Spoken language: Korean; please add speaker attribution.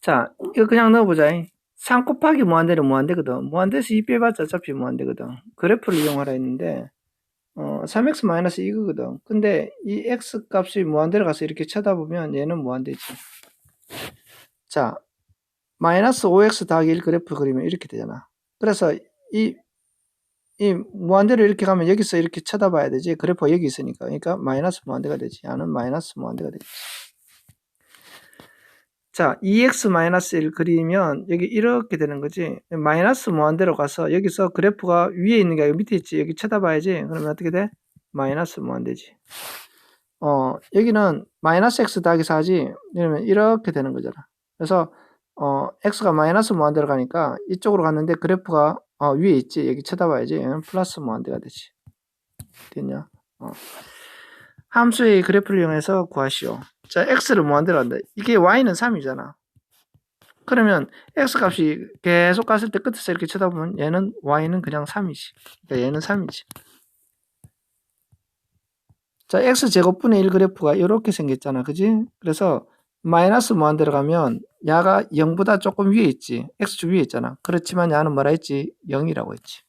Speaker 1: 자, 이거 그냥 넣어보자. 3 곱하기 무한대는 무한대거든. 무한대에서 2 빼봤자 어차피 무한대거든. 그래프를 이용하라 했는데, 어, 3x 마이너스 이거거든. 근데 이 x 값이 무한대로 가서 이렇게 쳐다보면 얘는 무한대지. 자, 마이너스 5x 더하기 1 그래프 그리면 이렇게 되잖아. 그래서 이, 이 무한대로 이렇게 가면 여기서 이렇게 쳐다봐야 되지. 그래프가 여기 있으니까. 그러니까 마이너스 무한대가 되지. 야는 마이너스 무한대가 되지. 자, 2x-1 그리면 여기 이렇게 되는 거지. 마이너스 무한대로 가서 여기서 그래프가 위에 있는 게 아니고 밑에 있지. 여기 쳐다봐야지. 그러면 어떻게 돼? 마이너스 무한대지. 어, 여기는 마이너스 x 더하기 4지. 이러면 이렇게 되는 거잖아. 그래서 어, x가 마이너스 무한대로 가니까 이쪽으로 갔는데 그래프가 어, 위에 있지. 여기 쳐다봐야지. 플러스 무한대가 되지. 됐냐? 어. 함수의 그래프를 이용해서 구하시오. 자, x를 무한대로 한다. 이게 y는 3이잖아. 그러면 x 값이 계속 갔을 때 끝에서 이렇게 쳐다보면 얘는 y는 그냥 3이지. 그러니까 얘는 3이지. 자, x 제곱분의 1 그래프가 이렇게 생겼잖아. 그지? 그래서 마이너스 무한대로 가면 야가 0보다 조금 위에 있지. x축 위에 있잖아. 그렇지만 야는 뭐라 했지? 0이라고 했지.